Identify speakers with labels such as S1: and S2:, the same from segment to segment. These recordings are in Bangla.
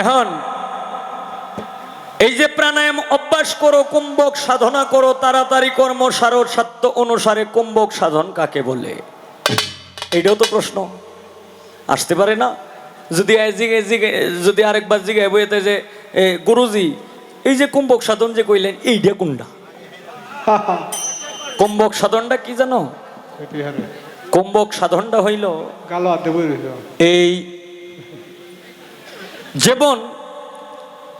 S1: এখন এই যে প্রাণায়াম অভ্যাস করো কুম্ভক সাধনা করো তাড়াতাড়ি কর্ম সারর সাত্য অনুসারে কুম্ভক সাধন কাকে বলে এটাও তো প্রশ্ন আসতে পারে না যদি যদি আরেকবার জিগে বইতে যে গুরুজি এই যে কুম্ভক সাধন যে কইলেন এইটা কোনটা কুম্ভক সাধনটা কি জানো কুম্ভক সাধনটা হইল এই যেমন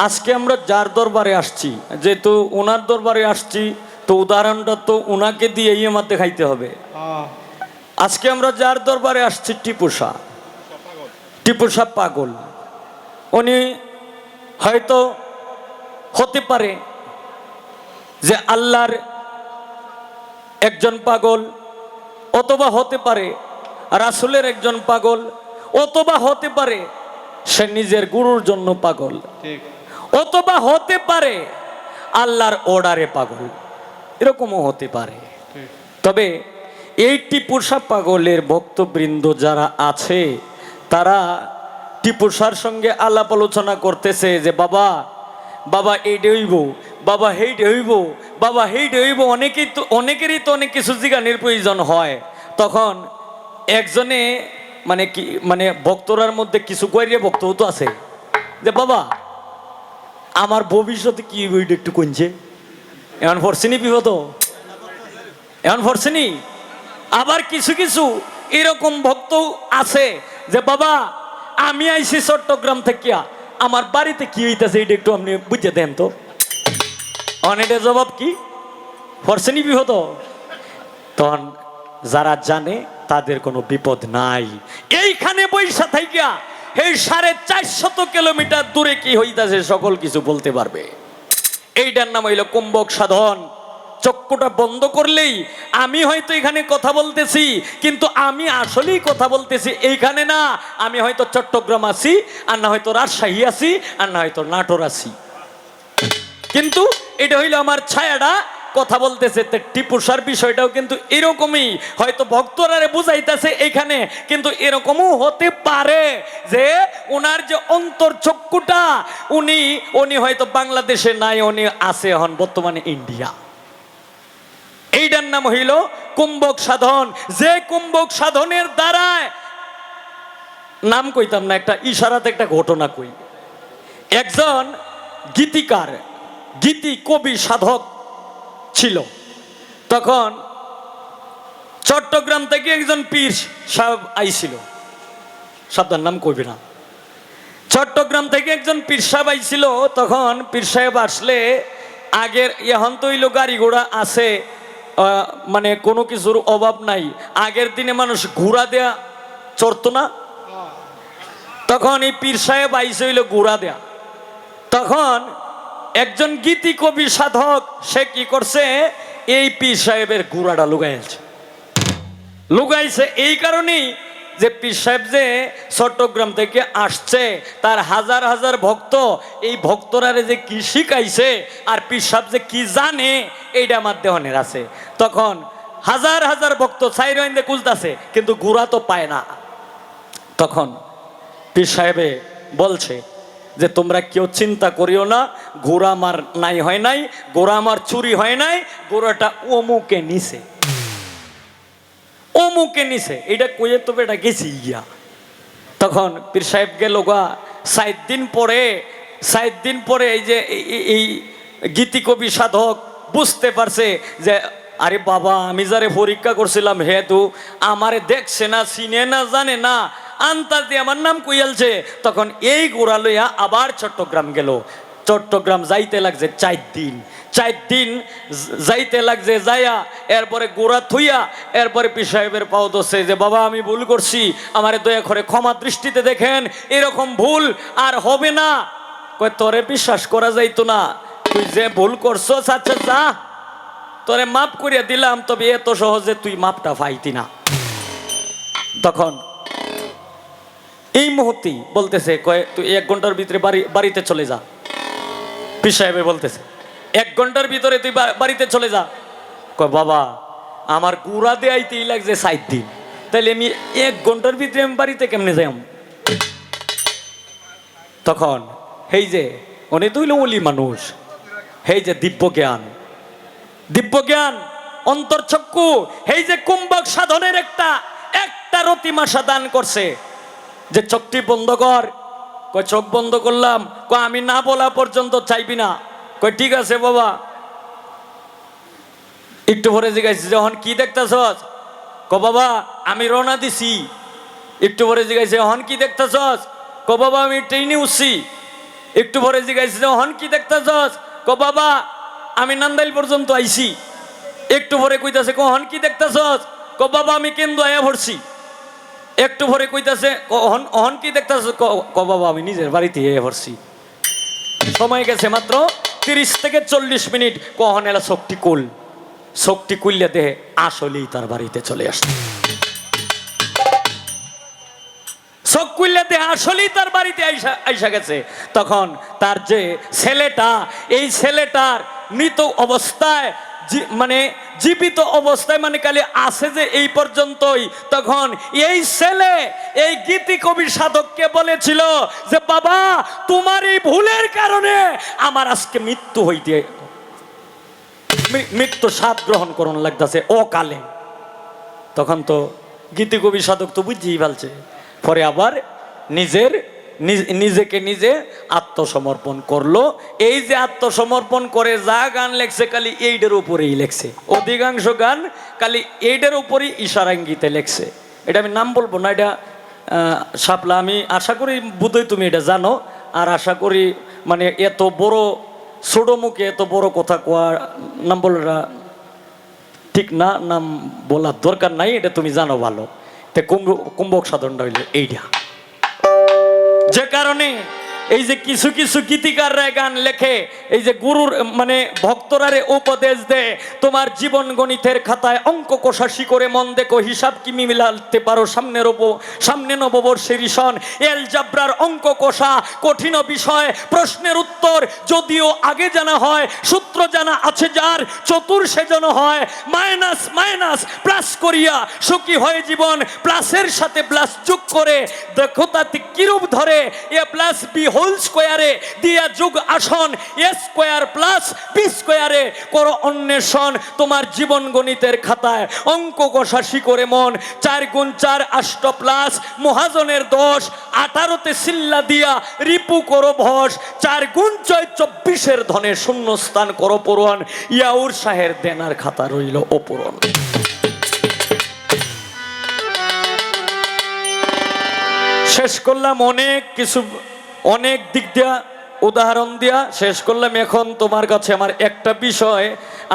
S1: আজকে আমরা যার দরবারে আসছি যেহেতু ওনার দরবারে আসছি তো উদাহরণটা তো ওনাকে দিয়ে এই মাতে খাইতে হবে আজকে আমরা যার দরবারে আসছি টিপুসা টিপুসা পাগল উনি হয়তো হতে পারে যে আল্লাহর একজন পাগল অথবা হতে পারে রাসুলের একজন পাগল অথবা হতে পারে সে নিজের গুরুর জন্য পাগল অথবা হতে পারে আল্লাহর অর্ডারে পাগল এরকমও হতে পারে তবে এই টিপুসা পাগলের ভক্তবৃন্দ যারা আছে তারা টিপুষার সঙ্গে আলাপ আলোচনা করতেছে যে বাবা বাবা এইটা হইব বাবা হেইট হইব বাবা হেইট হইব অনেকেই তো অনেকেরই তো অনেক কিছু জিজ্ঞানের প্রয়োজন হয় তখন একজনে মানে কি মানে ভক্তরার মধ্যে কিছু কইরে ভক্ত তো আছে যে বাবা আমার ভবিষ্যতে কি হইট একটু কইছে এমন ফরসিনি বিপদ এমন ফরসিনি আবার কিছু কিছু এরকম ভক্ত আছে যে বাবা আমি আইছি চট্টগ্রাম থেকে আমার বাড়িতে কি হইতেছে এটা একটু আপনি বুঝে দেন তো অনেটের জবাব কি ফরসেনি বিহত তখন যারা জানে তাদের কোনো বিপদ নাই এইখানে বৈশা থাইকা এই সাড়ে চারশত কিলোমিটার দূরে কি হইতাছে সকল কিছু বলতে পারবে এইটার নাম হইল কুম্ভক সাধন চক্ষুটা বন্ধ করলেই আমি হয়তো এখানে কথা বলতেছি কিন্তু আমি আসলেই কথা বলতেছি এইখানে না আমি হয়তো চট্টগ্রাম আছি আর না হয়তো রাজশাহী আছি আর না হয়তো নাটোর আছি কিন্তু এটা হইলো আমার ছায়াটা কথা বলতেছে সার বিষয়টাও কিন্তু এরকমই হয়তো ভক্তরারে বুঝাইতেছে এখানে কিন্তু এরকমও হতে পারে যে ওনার যে অন্তর চক্ষুটা উনি উনি হয়তো বাংলাদেশে নাই উনি আছে এখন বর্তমানে ইন্ডিয়া এইটার নাম হইল কুম্ভক সাধন যে কুম্ভক সাধনের দ্বারায় নাম কইতাম না একটা ইশারাতে একটা ঘটনা কই একজন গীতিকার গীতি কবি সাধক ছিল তখন চট্টগ্রাম থেকে একজন পীর সাহেব আইছিল সাবধান নাম কবি না চট্টগ্রাম থেকে একজন পীর সাহেব আইছিল তখন পীর সাহেব আসলে আগের এখন তো হইল গাড়ি ঘোড়া আছে মানে কোনো কিছুর অভাব নাই আগের দিনে মানুষ ঘোড়া দেয়া চড়তো না তখন এই পীর সাহেব আইসে হইল ঘোড়া দেয়া তখন একজন গীতি কবি সাধক সে কি করছে এই পি সাহেবের গুড়াটা লুগাইছে লুগাইছে এই কারণেই যে পীর সাহেব যে চট্টগ্রাম থেকে আসছে তার হাজার হাজার ভক্ত এই ভক্তরা যে কি শিখাইছে আর পীর সাহেব যে কি জানে এইটা আমার দেহনের আছে তখন হাজার হাজার ভক্ত সাইরোইন্দে কুলতাছে কিন্তু গুড়া তো পায় না তখন পীর সাহেবে বলছে যে তোমরা কেউ চিন্তা করিও না গোড়া আমার নাই হয় নাই গোড়া আমার চুরি হয় নাই গোড়াটা অমুকে নিছে অমুকে নিছে এটা কইয়ে তবে এটা গেছি গিয়া তখন পীর সাহেব গেল গা সাত দিন পরে সাত দিন পরে এই যে এই গীতি কবি সাধক বুঝতে পারছে যে আরে বাবা আমি যারে পরীক্ষা করছিলাম হেতু আমারে দেখছে না চিনে না জানে না আন্তাজ দিয়ে আমার নাম কুইয়ালছে তখন এই গোড়া লইয়া আবার চট্টগ্রাম গেল চট্টগ্রাম যাইতে লাগছে চার দিন চার দিন যাইতে লাগছে যাইয়া এরপরে গোড়া থুইয়া এরপরে পি সাহেবের পাও দোষে যে বাবা আমি ভুল করছি আমার দয়া করে ক্ষমা দৃষ্টিতে দেখেন এরকম ভুল আর হবে না কয় তোরে বিশ্বাস করা যাইতো না তুই যে ভুল করছো আচ্ছা যা তোরে মাফ করিয়া দিলাম তবে এত সহজে তুই মাপটা ফাইতি না তখন এই মুহূর্তে বলতেছে কয়ে তুই এক ঘন্টার ভিতরে বাড়ি বাড়িতে চলে যা পি সাহেবে বলতেছে এক ঘন্টার ভিতরে তুই বাড়িতে চলে যা কয় বাবা আমার গুড়া দেয়াইতেই লাগছে সাত দিন তাইলে আমি এক ঘন্টার ভিতরে আমি বাড়িতে কেমনে যাই তখন সেই যে অনেক তুই অলি মানুষ সেই যে দিব্য জ্ঞান দিব্য জ্ঞান অন্তর্চক্ষু সেই যে কুম্ভক সাধনের একটা একটা রতিমাশা দান করছে যে চোখটি বন্ধ কর কয় চোখ বন্ধ করলাম কয় আমি না বলা পর্যন্ত চাইবি না কয় ঠিক আছে বাবা একটু পরে জিজ্ঞাসি যখন কি দেখতেছস ক বাবা আমি রওনা দিছি একটু পরে জিজ্ঞাসি হন কি দেখতেছস ক বাবা আমি ট্রেনে উঠছি একটু পরে জিজ্ঞাসি হন কি দেখতেছস ক বাবা আমি নান্দাইল পর্যন্ত আইছি একটু পরে কইতাছে ক হন কি দেখতেছস ক বাবা আমি কেন্দ্র আয়া ভরছি একটু ভরে কইতাছে অহন অহন কি দেখতেছে ক বাবা আমি নিজের বাড়িতে এ ভরছি সময় গেছে মাত্র তিরিশ থেকে চল্লিশ মিনিট কহন এলা শক্তি কুল শক্তি কুললে দেহে আসলেই তার বাড়িতে চলে আসছে আসলেই তার বাড়িতে আইসা আইসা গেছে তখন তার যে ছেলেটা এই ছেলেটার মৃত অবস্থায় মানে জীবিত অবস্থায় মানে কালি আছে যে এই পর্যন্তই তখন এই ছেলে এই গীতি কবি সাধককে বলেছিল যে বাবা তোমার এই ভুলের কারণে আমার আজকে মৃত্যু হইতে মৃত্যু স্বাদ গ্রহণ করণ লাগতেছে অকালে তখন তো গীতি কবি সাধক তো বুঝিয়েই ফেলছে পরে আবার নিজের নিজেকে নিজে আত্মসমর্পণ করলো এই যে আত্মসমর্পণ করে যা গান লেখছে খালি এইটার উপরেই লেখছে অধিকাংশ গান খালি এইটার উপরেই ইশারাঙ্গিতে লেখছে এটা আমি নাম বলবো না এটা সাপলা আমি আশা করি বুধই তুমি এটা জানো আর আশা করি মানে এত বড় ছোট মুখে এত বড় কথা কোয়া নাম বলা ঠিক না নাম বলার দরকার নাই এটা তুমি জানো ভালো তে কুম্ভ কুম্ভক সাধন রইলে এইটা যে কারণে এই যে কিছু কিছু গীতিকাররা গান লেখে এই যে গুরুর মানে ভক্তরারে উপদেশ দেয় তোমার জীবন গণিতের খাতায় অঙ্ক কষাশি করে মন দেখো হিসাব কি মিলাতে পারো সামনে রব সামনে নববর্ষের ইসন এল জাবরার অঙ্ক কষা কঠিন বিষয় প্রশ্নের উত্তর যদিও আগে জানা হয় সূত্র জানা আছে যার চতুর সেজন হয় মাইনাস মাইনাস প্লাস করিয়া সুখী হয় জীবন প্লাসের সাথে প্লাস চুপ করে দেখো তাতে কিরূপ ধরে এ প্লাস বি হোল স্কোয়ারে দিয়া যুগ আসন এ স্কোয়ার প্লাস পি স্কোয়ারে করো অন্বেষণ তোমার জীবন গণিতের খাতায় অঙ্ক কষাশি করে মন চার গুণ চার আষ্ট প্লাস মহাজনের দশ আঠারোতে সিল্লা দিয়া রিপু করো ভস চার গুণ ছয় চব্বিশের ধনে শূন্যস্থান করো পূরণ ইয়াউর শাহের দেনার খাতা রইল অপূরণ শেষ করলাম অনেক কিছু অনেক দিক দিয়া উদাহরণ দিয়া শেষ করলাম এখন তোমার কাছে আমার একটা বিষয়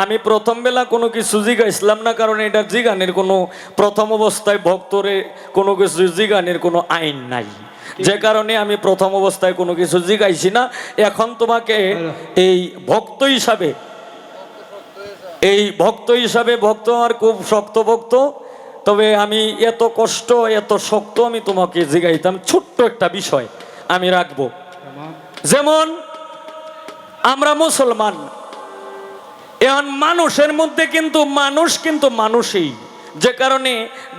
S1: আমি প্রথম বেলা কোনো কিছু জিগাইছিলাম না কারণ এটা জিগানের কোনো প্রথম অবস্থায় ভক্তরে কোনো কিছু জিগানের কোনো আইন নাই যে কারণে আমি প্রথম অবস্থায় কোনো কিছু জিগাইছি না এখন তোমাকে এই ভক্ত হিসাবে এই ভক্ত হিসাবে ভক্ত আমার খুব শক্ত ভক্ত তবে আমি এত কষ্ট এত শক্ত আমি তোমাকে জিগাইতাম ছোট্ট একটা বিষয় আমি রাখবো যেমন আমরা মুসলমান এখন মানুষের মধ্যে কিন্তু মানুষ কিন্তু মানুষই যে কারণে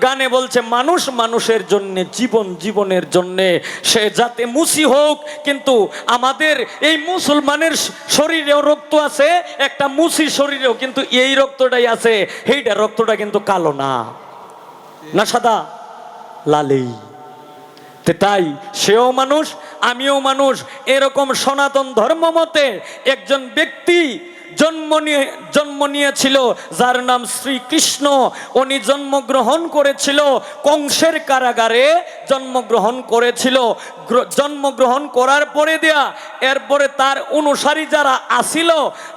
S1: গানে বলছে মানুষ মানুষের জন্য জীবন জীবনের জন্যে সে যাতে মুসি হোক কিন্তু আমাদের এই মুসলমানের শরীরেও রক্ত আছে একটা মুসি শরীরেও কিন্তু এই রক্তটাই আছে সেইটা রক্তটা কিন্তু কালো না না সাদা লালেই তাই সেও মানুষ আমিও মানুষ এরকম সনাতন ধর্মমতে একজন ব্যক্তি জন্ম নিয়ে জন্ম নিয়েছিল যার নাম শ্রীকৃষ্ণ উনি জন্মগ্রহণ করেছিল কংসের কারাগারে জন্মগ্রহণ করেছিল জন্মগ্রহণ করার পরে দেয়া এরপরে তার অনুসারী যারা আসিল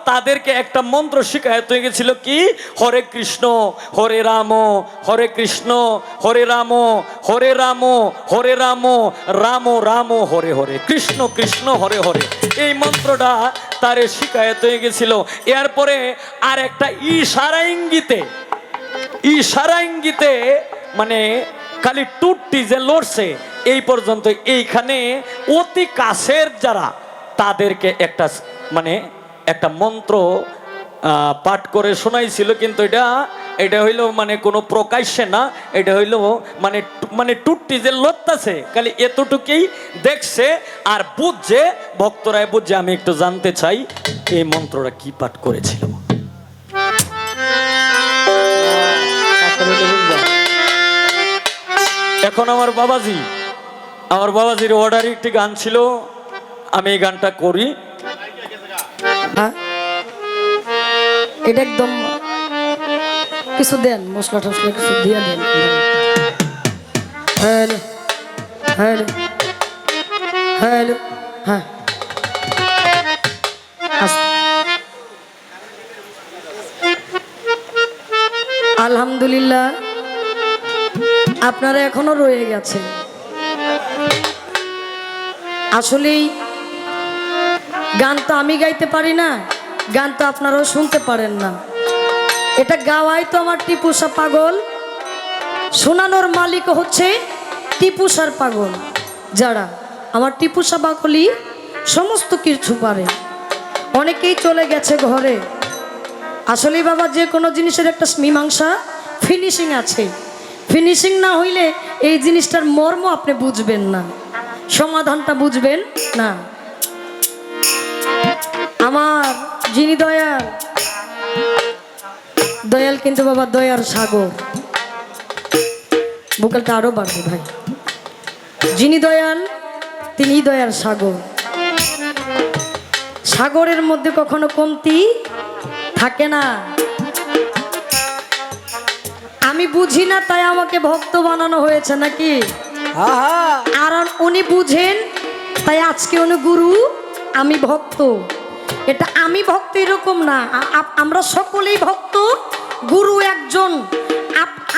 S1: তাদেরকে একটা মন্ত্র শিখায়ত হয়ে গেছিল কি হরে কৃষ্ণ হরে রাম হরে কৃষ্ণ হরে রাম হরে রাম হরে রাম রাম রাম হরে হরে কৃষ্ণ কৃষ্ণ হরে হরে এই মন্ত্রটা তারে শিকায়ত হয়ে গেছিল এরপরে আর একটা ইশারা ইঙ্গিতে ইশারা ইঙ্গিতে মানে খালি টুটটি যে লড়ছে এই পর্যন্ত এইখানে অতি কাছের যারা তাদেরকে একটা মানে একটা মন্ত্র পাঠ করে শোনাইছিল কিন্তু এটা এটা হইলো মানে কোনো প্রকাশ্যে না এটা হইলো মানে মানে টুটটি যে লত্তাছে খালি এতটুকুই দেখছে আর বুঝছে ভক্তরায় বুঝছে আমি একটু জানতে চাই এই মন্ত্রটা কি পাঠ করেছিল এখন আমার বাবাজি আমার বাবাজির অর্ডারে একটি গান ছিল আমি এই গানটা করি হ্যাঁ এটা একদম কিছু দেন মশলা টসলা কিছু দিয়ে দেন হ্যালো হ্যালো হ্যালো হ্যাঁ, হ্যাঁ, হ্যাঁ, হ্যাঁ। আলহামদুলিল্লাহ আপনারা এখনো রয়ে গেছেন আসলেই গান তো আমি গাইতে পারি না গান তো আপনারাও শুনতে পারেন না এটা গাওয়াই তো আমার টিপুসা পাগল শোনানোর মালিক হচ্ছে টিপুসার পাগল যারা আমার টিপুসা পাগলই সমস্ত কিছু পারে অনেকেই চলে গেছে ঘরে আসলে বাবা যে কোনো জিনিসের একটা মীমাংসা ফিনিশিং আছে ফিনিশিং না হইলে এই জিনিসটার মর্ম আপনি বুঝবেন না সমাধানটা বুঝবেন না আমার যিনি দয়া দয়াল কিন্তু বাবা দয়ার সাগর ভোকালটা আরও বাড়বে ভাই যিনি দয়াল তিনি দয়ার সাগর সাগরের মধ্যে কখনো কমতি থাকে না আমি বুঝি না তাই আমাকে ভক্ত বানানো হয়েছে নাকি আর উনি বুঝেন তাই আজকে উনি গুরু আমি ভক্ত এটা আমি ভক্ত এরকম না আমরা সকলেই ভক্ত গুরু একজন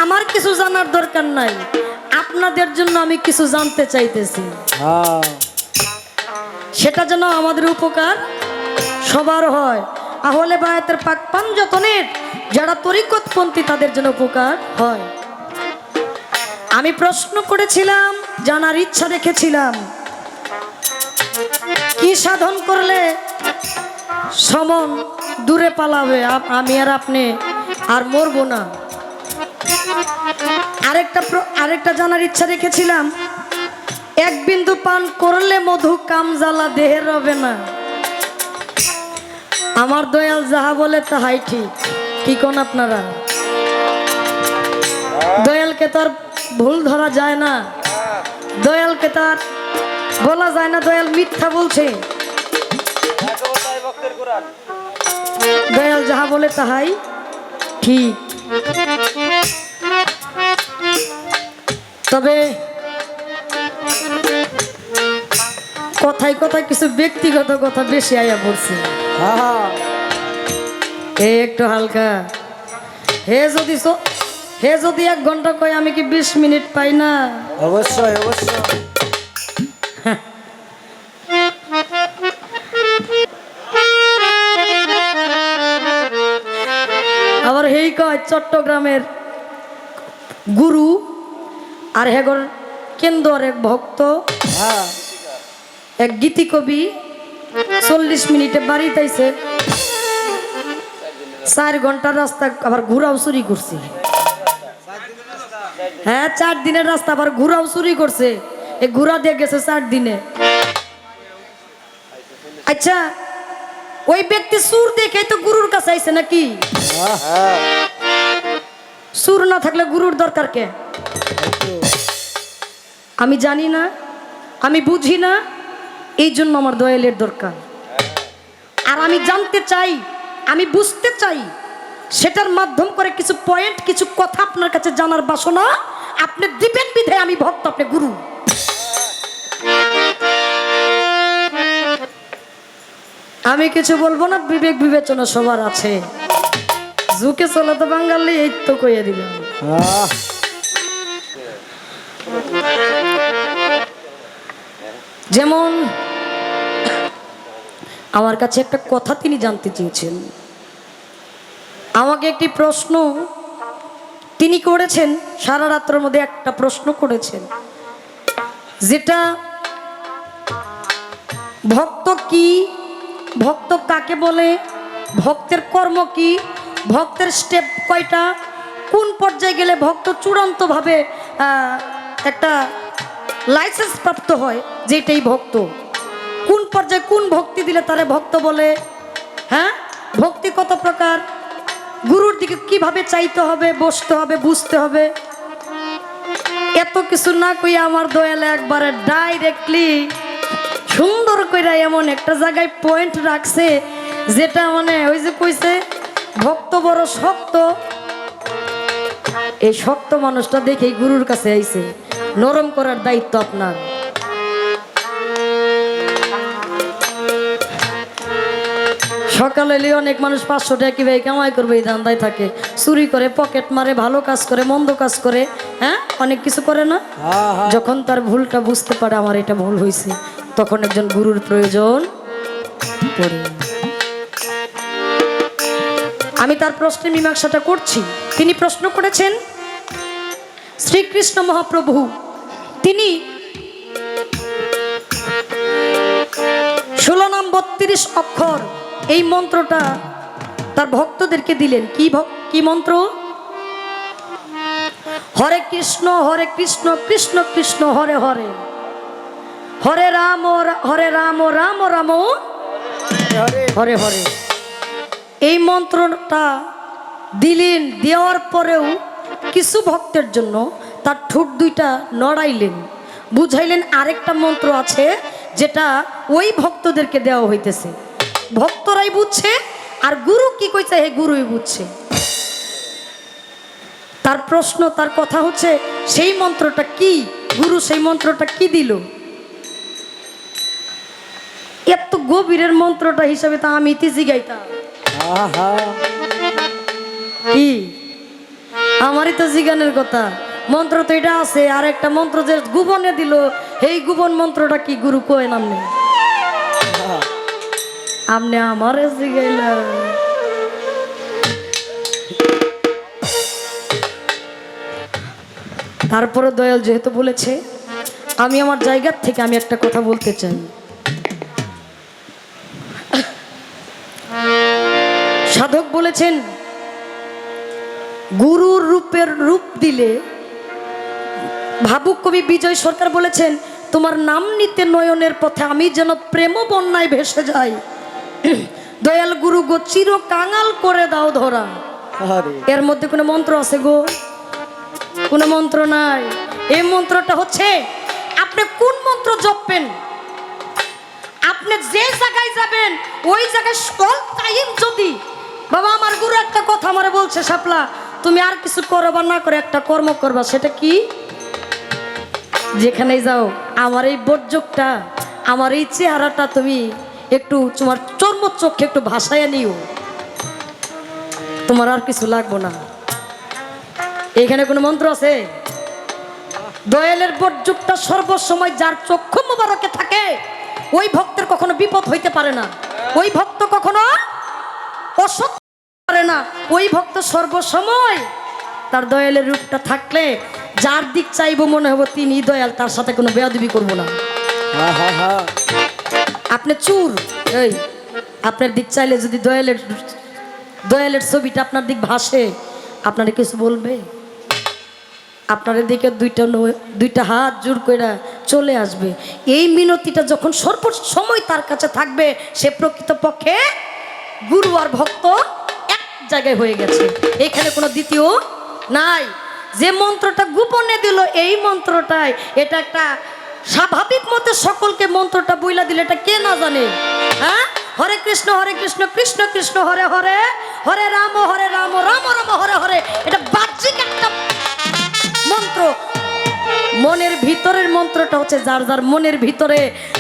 S1: আমার কিছু জানার দরকার নাই আপনাদের জন্য আমি কিছু জানতে চাইতেছি হ্যাঁ। সেটা যেন আমাদের উপকার সবার হয় আহলে বায়াতের পাক পান যতনের যারা তরিকতপন্থী তাদের জন্য উপকার হয় আমি প্রশ্ন করেছিলাম জানার ইচ্ছা রেখেছিলাম কি সাধন করলে সমন দূরে পালাবে আমি আর আপনি আর মরবো না আরেকটা আরেকটা জানার ইচ্ছা রেখেছিলাম এক বিন্দু পান করলে মধু কাম জ্বালা দেহের হবে না আমার দয়াল যাহা বলে তাহাই ঠিক কি কোন আপনারা দয়ালকে তার ভুল ধরা যায় না দয়ালকে তার বলা যায় না দয়াল মিথ্যা বলছে দয়াল যাহা বলে তাহাই পাখি তবে কথায় কথায় কিছু ব্যক্তিগত কথা বেশি আয়া পড়ছে হে একটু হালকা হে যদি হে যদি এক ঘন্টা কয় আমি কি বিশ মিনিট পাই না অবশ্যই অবশ্যই চট্টগ্রামের গুরু আর হেগর কেন্দ্র এক ভক্ত এক গীতি কবি চল্লিশ মিনিটে বাড়ি তাইছে চার ঘন্টার রাস্তা আবার ঘুরাও চুরি করছে হ্যাঁ চার দিনের রাস্তা আবার ঘুরাও চুরি করছে এ ঘুরা দিয়ে গেছে চার দিনে আচ্ছা ওই ব্যক্তি সুর দেখে তো গুরুর কাছে আইসে নাকি সুর না থাকলে গুরুর দরকার কে আমি জানি না আমি বুঝি না এই জন্য আমার দয়ালের দরকার আর আমি জানতে চাই আমি বুঝতে চাই সেটার মাধ্যম করে কিছু পয়েন্ট কিছু কথা আপনার কাছে জানার বাসনা আপনি দিবেন বিধে আমি ভক্ত আপনি গুরু আমি কিছু বলবো না বিবেক বিবেচনা সবার আছে জুকে চলে তো বাঙালি এই তো কইয়া দিল যেমন আমার কাছে একটা কথা তিনি জানতে চেয়েছেন আমাকে একটি প্রশ্ন তিনি করেছেন সারা রাত্রের মধ্যে একটা প্রশ্ন করেছেন যেটা ভক্ত কি ভক্ত কাকে বলে ভক্তের কর্ম কি ভক্তের স্টেপ কয়টা কোন পর্যায়ে গেলে ভক্ত চূড়ান্তভাবে একটা লাইসেন্স প্রাপ্ত হয় যেটাই ভক্ত কোন পর্যায়ে কোন ভক্তি দিলে তারে ভক্ত বলে হ্যাঁ ভক্তি কত প্রকার গুরুর দিকে কিভাবে চাইতে হবে বসতে হবে বুঝতে হবে এত কিছু না কই আমার দয়ালে একবারে ডাইরেক্টলি সুন্দর করে এমন একটা জায়গায় পয়েন্ট রাখছে যেটা মানে ওই যে কইছে ভক্ত বড় শক্ত এই শক্ত মানুষটা দেখেই গুরুর কাছে আইছে নরম করার দায়িত্ব আপনার সকালে এলে অনেক মানুষ পাঁচশো টাকা ভাই কামাই করবে এই ধান্দায় থাকে চুরি করে পকেট মারে ভালো কাজ করে মন্দ কাজ করে হ্যাঁ অনেক কিছু করে না হ্যাঁ, হ্যাঁ। যখন তার ভুলটা বুঝতে পারে আমার এটা ভুল হয়েছে তখন একজন গুরুর প্রয়োজন পড়ে আমি তার প্রশ্নের মীমাংসাটা করছি তিনি প্রশ্ন করেছেন শ্রীকৃষ্ণ মহাপ্রভু তিনি ষোলো নাম বত্রিশ অক্ষর এই মন্ত্রটা তার ভক্তদেরকে দিলেন কি কি মন্ত্র হরে কৃষ্ণ হরে কৃষ্ণ কৃষ্ণ কৃষ্ণ হরে হরে হরে রাম হরে রাম রাম রাম হরে হরে এই মন্ত্রটা দিলেন দেওয়ার পরেও কিছু ভক্তের জন্য তার ঠোঁট দুইটা নড়াইলেন বুঝাইলেন আরেকটা মন্ত্র আছে যেটা ওই ভক্তদেরকে দেওয়া হইতেছে ভক্তরাই বুঝছে আর গুরু কি কইছে হে গুরুই বুঝছে তার প্রশ্ন তার কথা হচ্ছে সেই মন্ত্রটা কি গুরু সেই মন্ত্রটা কি দিল এত গভীরের মন্ত্রটা হিসাবে তা আমি ইতিজি জিগাইতাম আমারই তো জিগানের কথা মন্ত্র তো এটা আছে আর একটা মন্ত্র যে গুবনে দিল এই গুবন মন্ত্রটা কি গুরু কয় নামনে আমনে আমার তারপরে দয়াল যেহেতু বলেছে আমি আমার জায়গার থেকে আমি একটা কথা বলতে চাই বলেছেন গুরুর রূপের রূপ দিলে ভাবুক কবি বিজয় সরকার বলেছেন তোমার নাম নিতে নয়নের পথে আমি যেন প্রেম বন্যায় ভেসে যাই দয়াল গুরু গো চির কাঙাল করে দাও ধরা এর মধ্যে কোনো মন্ত্র আছে গো কোনো মন্ত্র নাই এই মন্ত্রটা হচ্ছে আপনি কোন মন্ত্র জপবেন আপনি যে জায়গায় যাবেন ওই জায়গায় টাইম যদি বাবা আমার গুরু একটা কথা আমার বলছে সাপলা তুমি আর কিছু করো বা না করে একটা কর্ম করবা সেটা কি যেখানে যাও আমার এই বর্জকটা আমার এই চেহারাটা তুমি একটু তোমার চর্ম চোখে একটু ভাসায় নিও তোমার আর কিছু লাগবো না এখানে কোনো মন্ত্র আছে দয়ালের বর্যুকটা সর্বসময় যার চক্ষু মোবারকে থাকে ওই ভক্তের কখনো বিপদ হইতে পারে না ওই ভক্ত কখনো অসত্য করে না ওই ভক্ত সর্বসময় তার দয়ালের রূপটা থাকলে যার দিক চাইবো মনে তিনি দয়াল তার সাথে কোনো বেয়াদবি করবো না আপনি চুর এই আপনার দিক চাইলে যদি দয়ালের দয়ালের ছবিটা আপনার দিক ভাসে আপনার কিছু বলবে আপনার দিকে দুইটা দুইটা হাত জোর করে চলে আসবে এই মিনতিটা যখন সর্ব সময় তার কাছে থাকবে সে প্রকৃতপক্ষে গুরু আর ভক্ত এক জায়গায় হয়ে গেছে এখানে কোনো দ্বিতীয় নাই যে মন্ত্রটা গোপনে দিল এই মন্ত্রটায় এটা একটা স্বাভাবিক মতে সকলকে মন্ত্রটা বইলা দিলে এটা কে না জানে হ্যাঁ হরে কৃষ্ণ হরে কৃষ্ণ কৃষ্ণ কৃষ্ণ হরে হরে হরে রাম হরে রাম রাম রাম হরে হরে মন্ত্রটা হচ্ছে যার যার মনের ভিতরে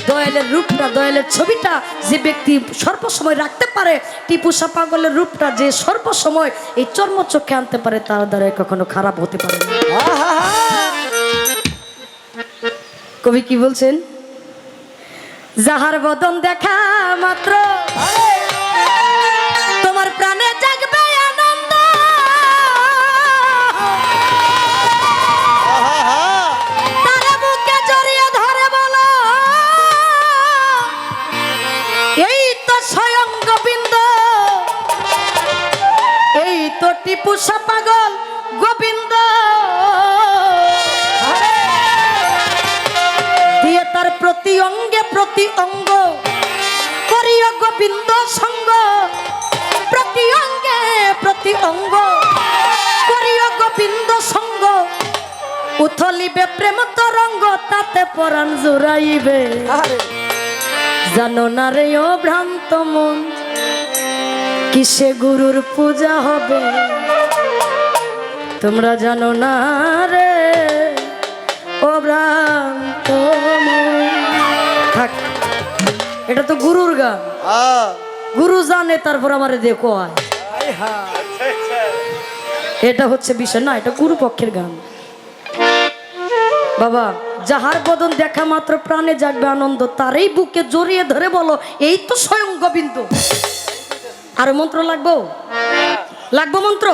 S1: দয়ালের রূপটা দয়ালের ছবিটা যে ব্যক্তি সর্বসময় রাখতে পারে টিপু সাপাগলের রূপটা যে সর্বসময় এই চর্ম চোখে আনতে পারে তার দ্বারা কখনো খারাপ হতে পারে কবি কি বলছেন যাহার বদন দেখা মাত্র আরে টিপু পাগল গোবিন্দ দিয়ে তার প্রতি অঙ্গে প্রতি অঙ্গ করিও গোবিন্দ সঙ্গ প্রতি অঙ্গে প্রতি অঙ্গ করিও গোবিন্দ সঙ্গ উথলিবে প্রেম তরঙ্গ তাতে পরাণ জোরাইবে জানো না রে ও ভ্রান্ত মন কিসে গুরুর পূজা হবে তোমরা জানো না রে অভ্রান্ত থাক এটা তো গুরুর গান হ্যাঁ। গুরু জানে তারপর আমারে দেখো এটা হচ্ছে বিষয় না এটা গুরু পক্ষের গান বাবা যাহার বদন দেখা মাত্র প্রাণে জাগবে আনন্দ তারই বুকে জড়িয়ে ধরে বলো এই তো স্বয়ং গোবিন্দ আর মন্ত্র লাগবো লাগবো মন্ত্র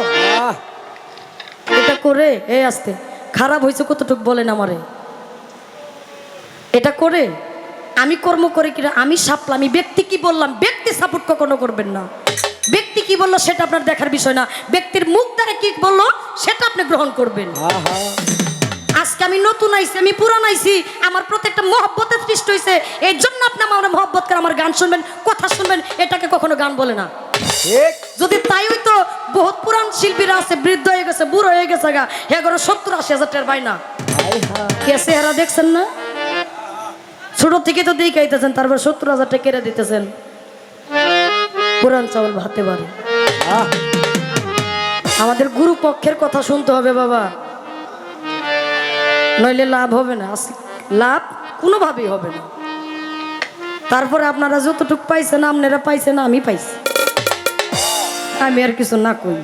S1: এটা করে এ আসতে খারাপ হয়েছে কতটুক বলেন আমারে এটা করে আমি কর্ম করে কিনা আমি সাপলা আমি ব্যক্তি কি বললাম ব্যক্তি সাপোর্ট কখনো করবেন না ব্যক্তি কি বললো সেটা আপনার দেখার বিষয় না ব্যক্তির মুখ দ্বারা কি বললো সেটা আপনি গ্রহণ করবেন আজকে আমি নতুন আইছি আমি পুরান আইছি আমার প্রত্যেকটা মহব্বতের সৃষ্টি হয়েছে এই জন্য আপনি আমার মহব্বত করে আমার গান শুনবেন কথা শুনবেন এটাকে কখনো গান বলে না যদি তাই তো বহুত পুরান শিল্পীরা আছে বৃদ্ধ হয়ে গেছে বুড়ো হয়ে গেছে গা এগারো সত্তর আশি হাজার টের পাই না কে দেখছেন না ছোট থেকে তো দিয়ে খাইতেছেন তারপর সত্তর হাজার টাকা কেড়ে দিতেছেন পুরান চাউল ভাতে পারে আমাদের গুরু পক্ষের কথা শুনতে হবে বাবা নইলে লাভ হবে না লাভ কোনোভাবেই হবে না তারপরে আপনারা যতটুকু পাইছেন আপনারা পাইছেন আমি পাইছি আমি আর কিছু না কই